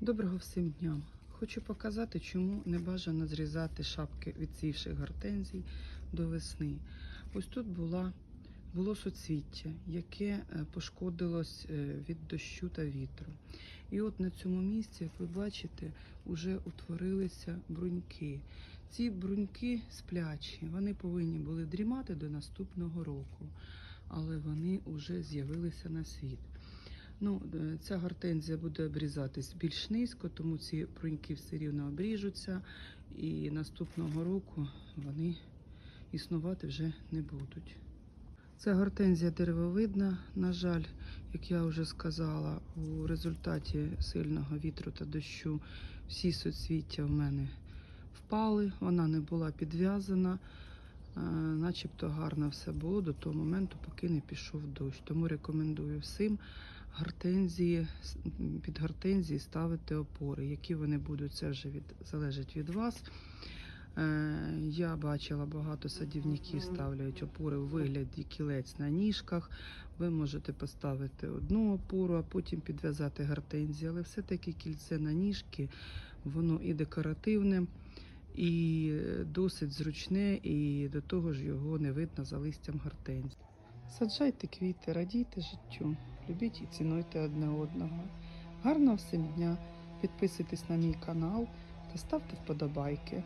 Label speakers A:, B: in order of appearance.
A: Доброго всім дням! Хочу показати, чому не бажано зрізати шапки від відсівших гортензій до весни. Ось тут була, було соцвіття, яке е, пошкодилось е, від дощу та вітру. І от на цьому місці, як ви бачите, вже утворилися бруньки. Ці бруньки сплячі, вони повинні були дрімати до наступного року, але вони вже з'явилися на світ. Ну, е, ця гортензія буде обрізатись більш низько, тому ці бруньки все рівно обріжуться, і наступного року вони існувати вже не будуть. Ця гортензія деревовидна. На жаль, як я вже сказала, у результаті сильного вітру та дощу всі соцвіття в мене впали, вона не була підв'язана. Е, Начебто гарно все було до того моменту, поки не пішов дощ. Тому рекомендую всім гортензії, під гортензії ставити опори. Які вони будуть, це вже від, залежить від вас. Е, Я бачила, багато садівників ставлять опори у вигляді кілець на ніжках. Ви можете поставити одну опору, а потім підв'язати гортензії. Але все-таки кільце на ніжки, воно і декоративне, і досить зручне, і до того ж його не видно за листям гортензії. Саджайте квіти, радійте життю, любіть і цінуйте одне одного. Гарного всім дня! Підписуйтесь на мій канал та ставте вподобайки.